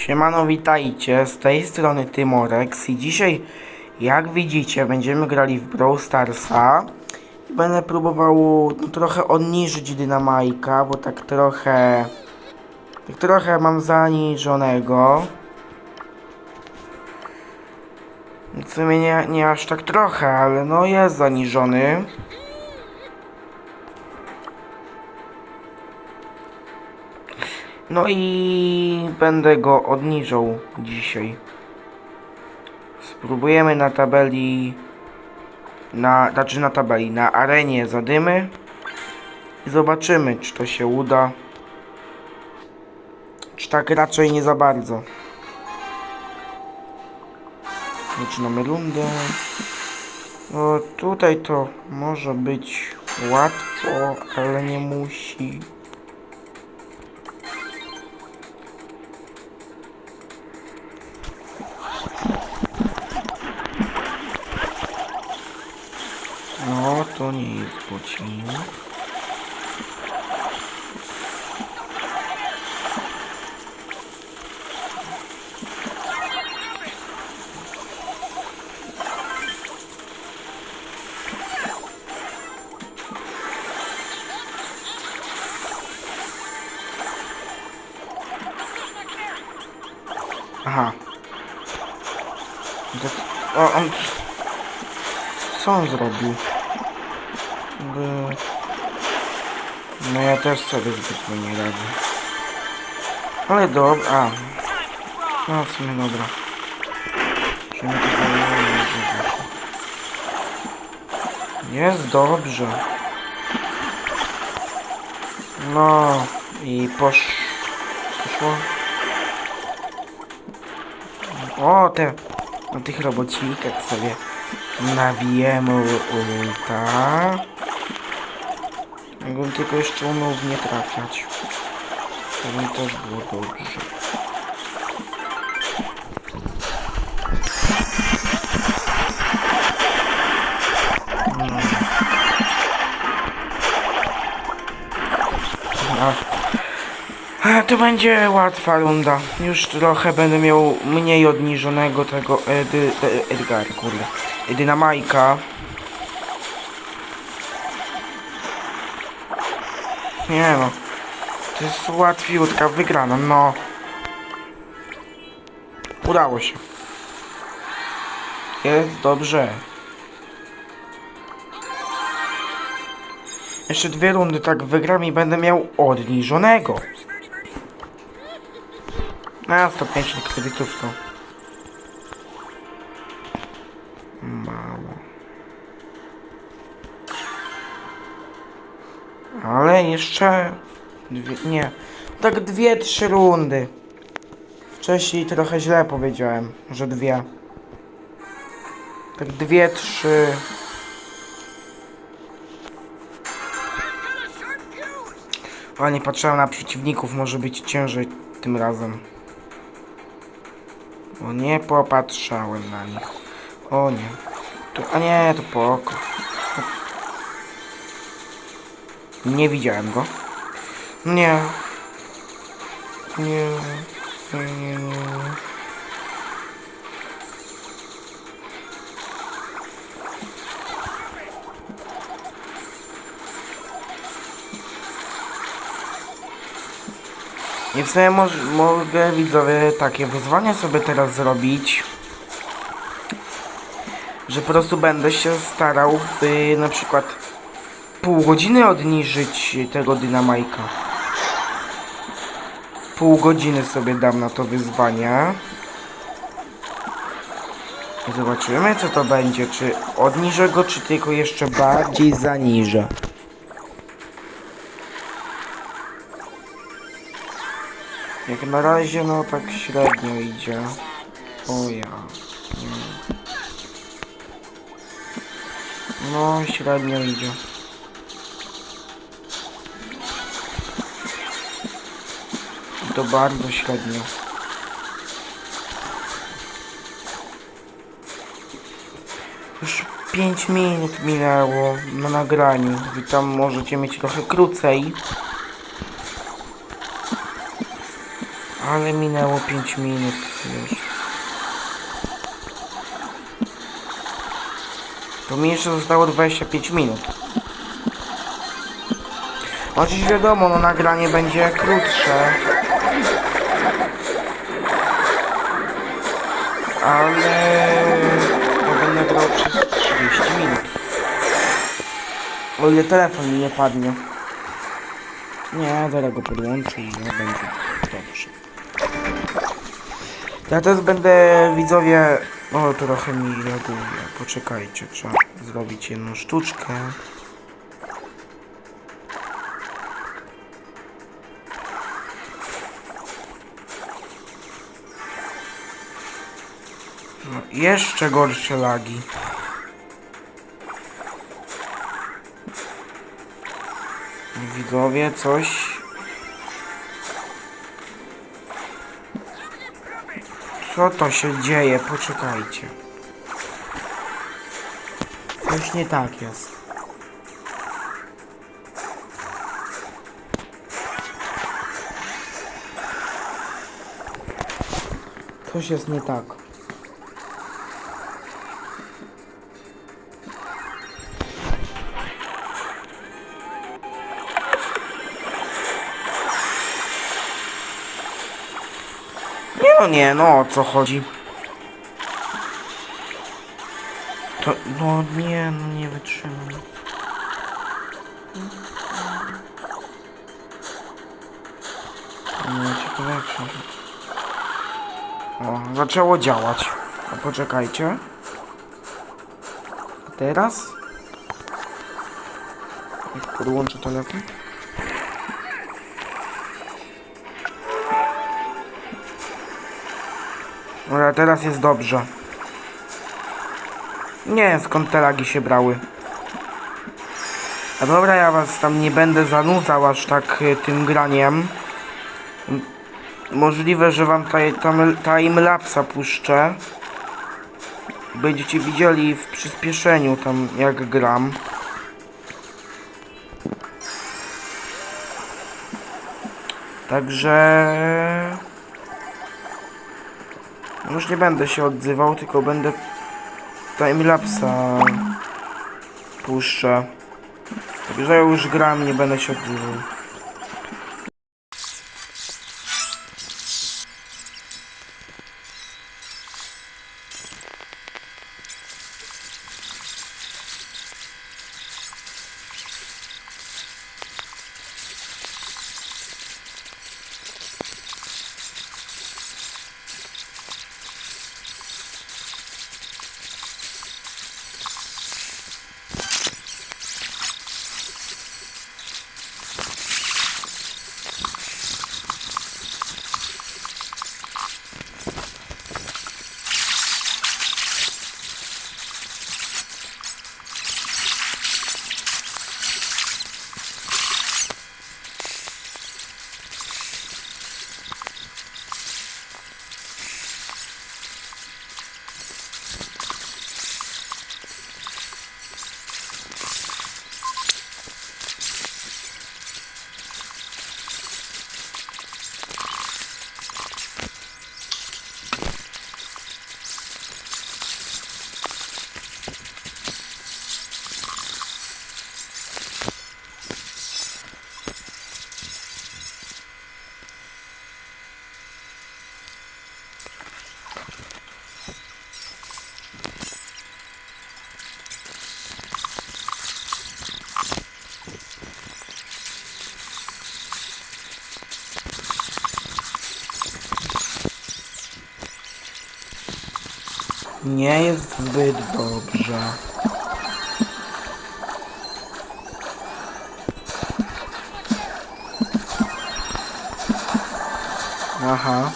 Siemano, witajcie, z tej strony Tymorex i dzisiaj, jak widzicie, będziemy grali w Brawl Starsa i będę próbował no, trochę odniżyć dynamajka, bo tak trochę, tak trochę mam zaniżonego. W sumie nie, nie aż tak trochę, ale no jest zaniżony. No i będę go odniżał dzisiaj. Spróbujemy na tabeli, na, znaczy na tabeli, na arenie zadymy i zobaczymy, czy to się uda. Czy tak raczej nie za bardzo. Zaczynamy rundę. No tutaj to może być łatwo, ale nie musi. To nie jest bocin. Aha. O, on... Co on zrobił? No ja też sobie zbytnio nie radzę. Ale dobra. A. No w sumie dobra. Jest dobrze. No i posz... poszło. O, te... Na tych robocikach sobie nabijemy ulta. Jakbym tylko jeszcze umiał w nie trafiać. To by też było dobrze. No. A. A, To będzie łatwa runda. Już trochę będę miał mniej odniżonego tego Edy, e, Edgar, kurde. Dynamajka. Nie no. To jest łatwiutka, wygrana, no. Udało się. Jest dobrze. Jeszcze dwie rundy tak wygram i będę miał odniżonego. A, 150 kredytów to... Ale jeszcze... Dwie, nie. Tak dwie, trzy rundy. Wcześniej trochę źle powiedziałem, że dwie. Tak dwie, trzy... A nie patrzyłem na przeciwników, może być ciężej tym razem. O nie popatrzałem na nich. O nie. To, a nie, to poko. Nie widziałem go. Nie. Nie. Nie. I w sumie moż, mogę widzowie takie wyzwania sobie teraz zrobić. Że po prostu będę się starał w na przykład pół godziny odniżyć tego dynamajka. Pół godziny sobie dam na to wyzwanie. Zobaczymy co to będzie. Czy odniżę go, czy tylko jeszcze bardziej zaniżę. Jak na razie no tak średnio idzie. O ja. No średnio idzie. To bardzo średnio. Już 5 minut minęło na nagraniu. Wy tam możecie mieć trochę krócej. Ale minęło 5 minut już. To mi jeszcze zostało 25 minut. Oczywiście wiadomo, no nagranie będzie krótsze. Ale będę grał przez 30 minut. O ile telefon mi nie padnie. Nie, zaraz go podłączę i no, będzie dobrze. Ja też będę widzowie. O, trochę mi reaguje. Poczekajcie, trzeba zrobić jedną sztuczkę. Jeszcze gorsze lagi. Widzowie, coś. Co to się dzieje? Poczekajcie. Coś nie tak jest. Coś jest nie tak. Nie no o co chodzi? To, no nie, no nie wytrzymam. No ciekawe. O, zaczęło działać. A poczekajcie. A teraz? Jak podłączę telefon. Ale teraz jest dobrze. Nie wiem skąd te lagi się brały. A dobra, ja was tam nie będę zanudzał aż tak y, tym graniem. Możliwe, że wam timelapsa puszczę. Będziecie widzieli w przyspieszeniu tam jak gram. Także... Już nie będę się odzywał, tylko będę timelapsa puszczę. Także ja już gram, nie będę się odzywał. Nie jest zbyt dobrze. Aha.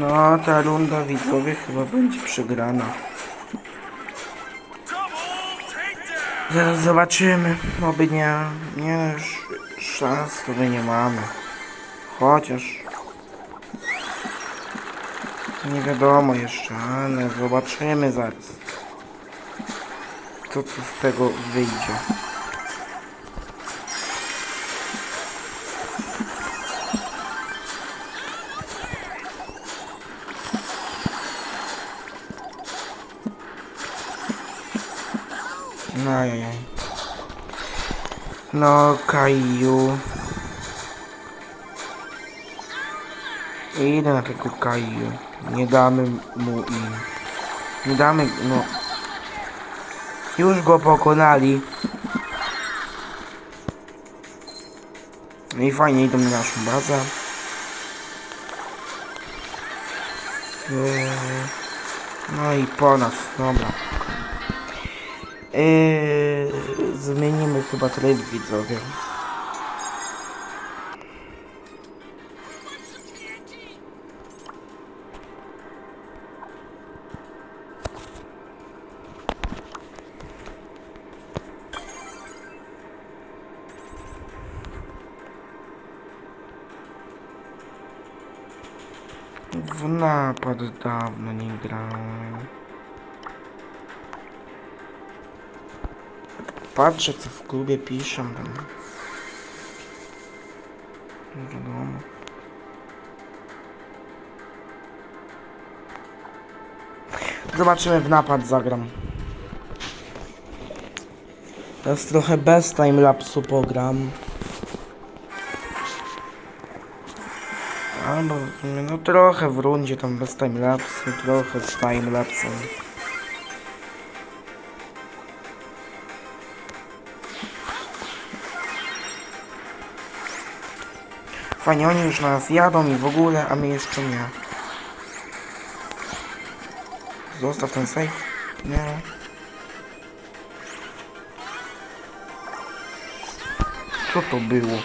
No, ta runda widzowie chyba będzie przegrana. Zaraz zobaczymy. Oby nie, nie, szans to my nie mamy. Chociaż... Nie wiadomo jeszcze, ale zobaczymy zaraz. Co tu z tego wyjdzie. No Ajajaj. No, Kaju. Idę na tego Kaju. Nie damy mu im. Nie damy, no. Już go pokonali. No i fajnie idą na naszą bazę. Eee, No i po nas, dobra. Eee, zmienimy chyba tryb widzowie. W napad dawno nie grałem. Patrzę co w klubie piszą tam. Nie wiadomo. Zobaczymy w napad zagram. Teraz trochę bez timelapsu pogram. Albo no trochę w rundzie tam bez timelapsu, trochę z timelapsem. Fajnie, oni już na nas jadą i w ogóle, a my jeszcze nie. Zostaw ten safe. Nie. Co to było?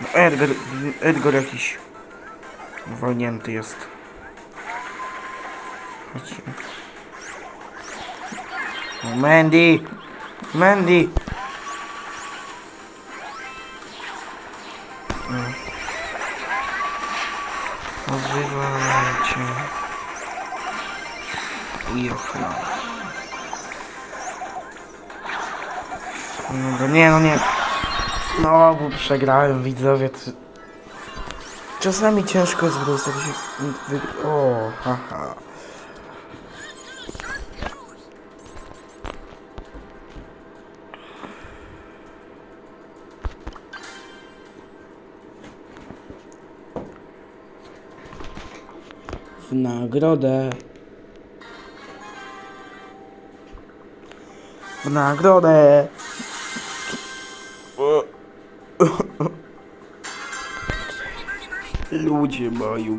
No Edgar, Edgar jakiś walnięty jest. Chodźcie. O, Mandy! Mandy! Mm. Odrywajcie. I ochrona. No, nie, no nie. Znowu przegrałem, widzowie. Czasami ciężko jest wydostać się... Wy... O, haha. W nagrodę. W nagrodę. Ludzie mają.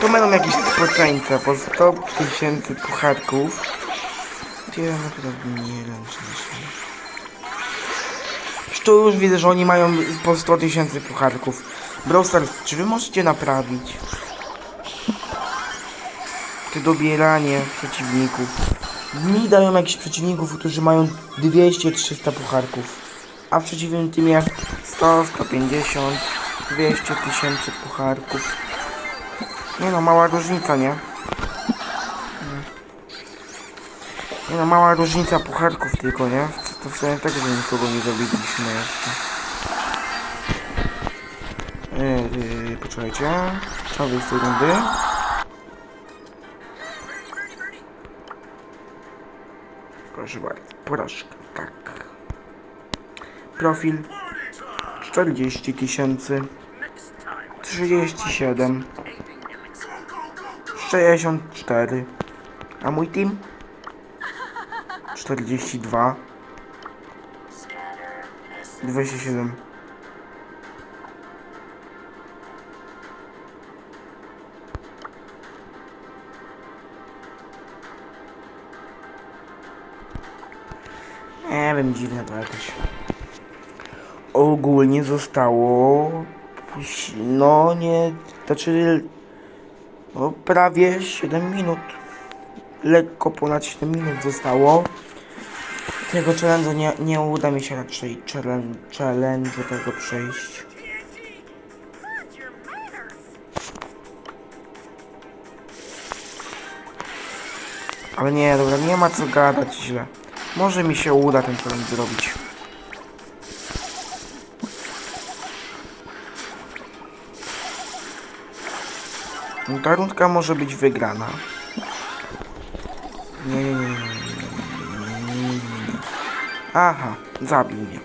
Tu będą jakieś spoceńce po 100 tysięcy pucharków. Ja naprawdę nie. Już Tu już widzę, że oni mają po 100 tysięcy pucharków. Brawl Stars, czy wy możecie naprawić? Te dobieranie przeciwników. Mi dają jakichś przeciwników, którzy mają 200-300 pucharków. A w przeciwnym teamie 100, 150, 200 tysięcy pucharków. Nie no, mała różnica, nie? Nie no, mała różnica pucharków tylko, nie? To w sumie tak, że nikogo nie zabiliśmy jeszcze. Yy, yy, poczekajcie. Wyjść z tej rundy. Proszę bardzo, porażka, tak. Profil 40 tysięcy 37 64 A mój team? 42 27 Nie wiem, dziwne to jakoś. Ogólnie zostało... No nie... Znaczy... No prawie 7 minut. Lekko ponad 7 minut zostało. Tego challenge'u nie, nie uda mi się raczej challenge, challenge tego przejść. Ale nie, dobra, nie ma co gadać źle. Może mi się uda ten film zrobić. Ta rundka może być wygrana. Nie, nie, nie, nie, nie, nie. Aha, zabił mnie.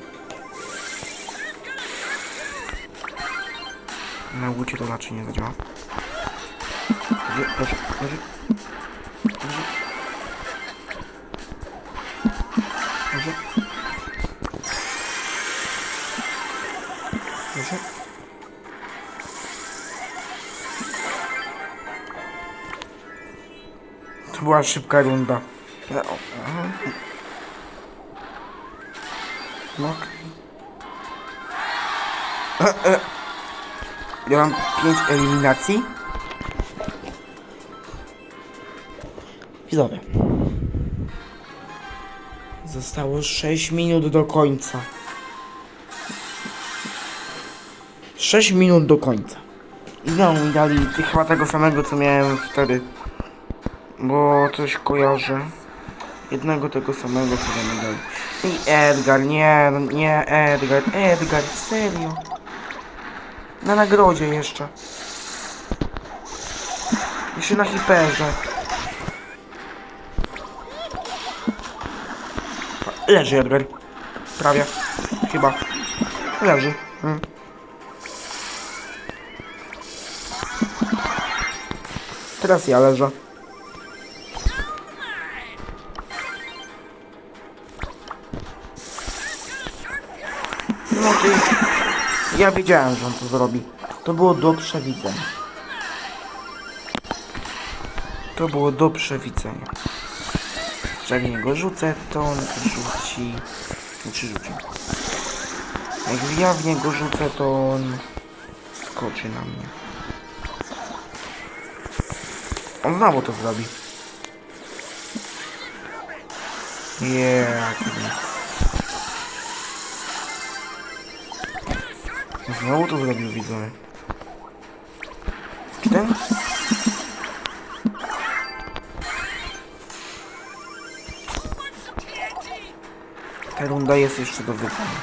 Na łucie to raczej nie zadziała. Proszę, proszę. To była szybka runda. No. Ja mam 5 eliminacji. Widzowie. Zostało 6 minut do końca. 6 minut do końca. I znowu mi dali chyba tego samego co miałem wtedy. Bo coś kojarzę. Jednego tego samego chyba mi dali. I Edgar, nie, nie Edgar, Edgar, serio. Na nagrodzie jeszcze. Jeszcze na hiperze. Leży Edgar. Prawie. Chyba. Leży. Mm. Teraz ja leżę. Ja wiedziałem, że on to zrobi. To było do przewidzenia. To było do przewidzenia. Że jak niego rzucę, to on rzuci... Znaczy rzuci. Jak ja w niego rzucę, to on skoczy na mnie. On znowu to zrobi. Yeah, Znowu to zrobił widzowie. Czy ten? Ta runda jest jeszcze do wygrania.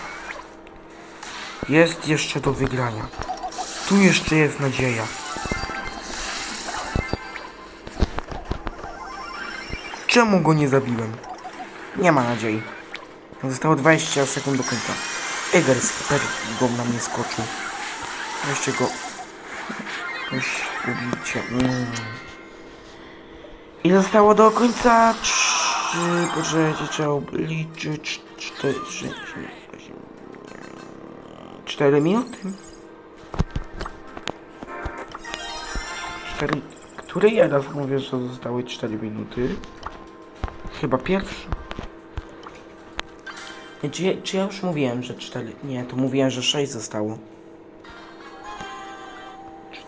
Jest jeszcze do wygrania. Tu jeszcze jest nadzieja. Czemu go nie zabiłem? Nie ma nadziei. Zostało 20 sekund do końca. Eger super go na mnie skoczył. Weźcie go. Weź ubijcie. Mm. I zostało do końca. Poczekajcie, trzeba obliczyć. Cztery, trzy, osiem, osiem, cztery minuty. Cztery. Który ja raz mówię, że zostały 4 minuty? Chyba pierwszy. Czy, czy ja już mówiłem, że 4? Nie, to mówiłem, że 6 zostało.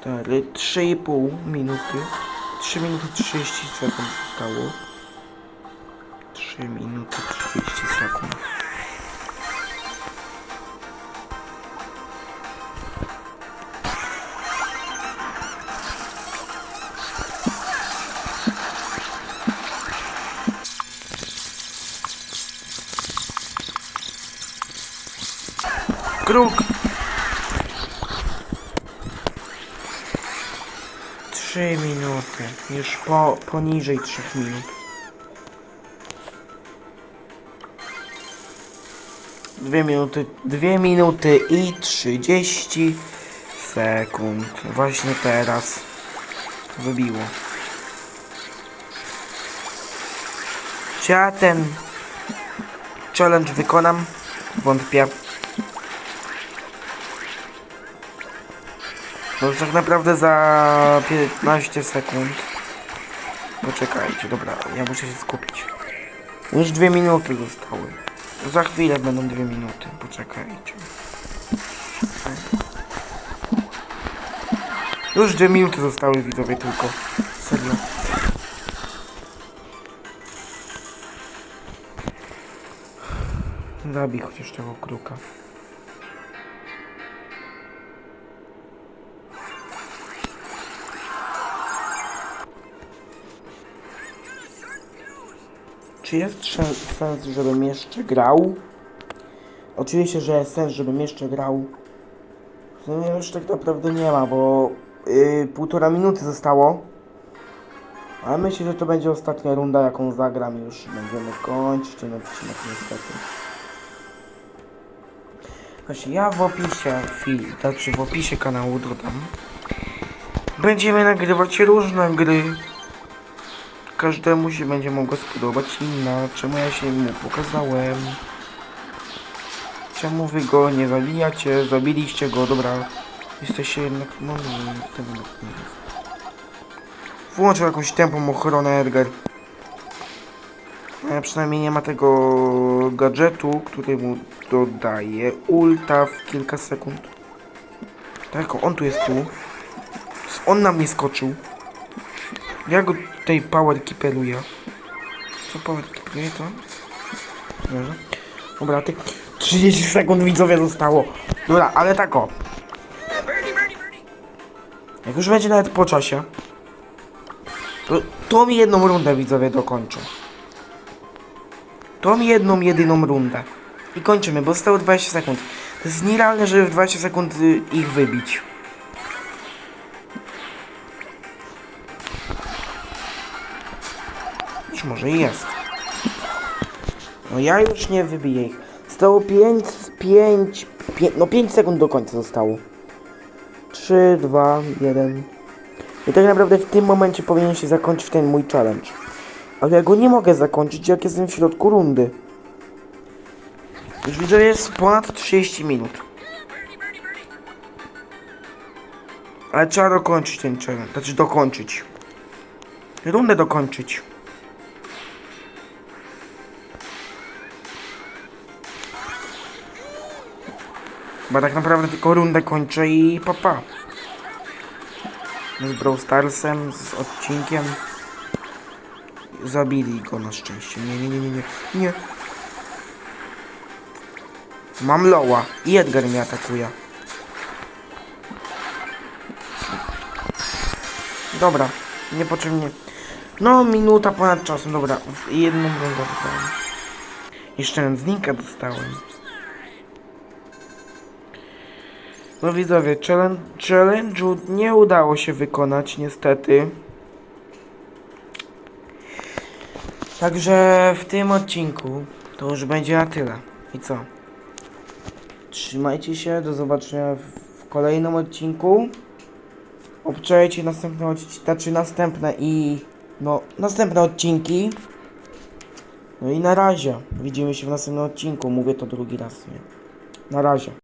4, 3,5 minuty. 3 minuty 30 sekund zostało. 3 minuty 30 sekund. Kruk! Trzy minuty. Już po, poniżej trzech minut. Dwie minuty, dwie minuty i trzydzieści sekund. Właśnie teraz wybiło. Czy ja ten challenge wykonam? Wątpię. No tak naprawdę za 15 sekund. Poczekajcie, dobra, ja muszę się skupić. Już dwie minuty zostały. Za chwilę będą dwie minuty, poczekajcie. Już dwie minuty zostały widzowie tylko. Serio. Zabij chociaż tego kruka. Czy jest sens, żebym jeszcze grał? Oczywiście, że jest sens, żebym jeszcze grał. W sumie już tak naprawdę nie ma, bo yy, półtora minuty zostało. Ale myślę, że to będzie ostatnia runda, jaką zagram. Już będziemy kończyć ten odcinek niestety. Właśnie ja w opisie film, znaczy w opisie kanału dodam. Będziemy nagrywać różne gry. Każdemu się będzie mogło spodobać inna. Czemu ja się mu pokazałem? Czemu wy go nie zabijacie? Zabiliście go, dobra. Jesteście jednak mądrzy, tego nie jest. Włączył jakąś tempą ochronę Edgar. Ale przynajmniej nie ma tego gadżetu, który mu dodaje ulta w kilka sekund. Tak, on tu jest tu. On na mnie skoczył. Ja go tutaj power keeperuję. Co power keeperuje to? Dobrze. Dobra, ty 30 sekund widzowie zostało. Dobra, ale tak o. Jak już będzie nawet po czasie, to, to mi jedną rundę widzowie dokończą. To mi jedną, jedyną rundę. I kończymy, bo zostało 20 sekund. To jest nierealne, żeby w 20 sekund y, ich wybić. I jest. No ja już nie wybiję ich. Zostało 5, 5, 5, no 5 sekund do końca zostało. 3, 2, 1. I tak naprawdę w tym momencie powinien się zakończyć ten mój challenge. Ale ja go nie mogę zakończyć, jak jestem w środku rundy. Już widzę, jest ponad 30 minut. Ale trzeba dokończyć ten challenge. Znaczy dokończyć. Rundę dokończyć. Bo tak naprawdę tylko rundę kończę i papa. Z Brawl Starsem, z odcinkiem. Zabili go na szczęście. Nie, nie, nie, nie, nie. nie. Mam Loła i Edgar mnie atakuje. Dobra, niepotrzebnie. No, minuta ponad czasem, dobra. Jedną rundę dostałem. Jeszcze nędznika dostałem. No widzowie, challenge, challenge'u nie udało się wykonać niestety. Także w tym odcinku to już będzie na tyle. I co? Trzymajcie się, do zobaczenia w, w kolejnym odcinku. Obczajcie następne odcinki, znaczy następne i no następne odcinki. No i na razie. Widzimy się w następnym odcinku. Mówię to drugi raz. Nie? Na razie.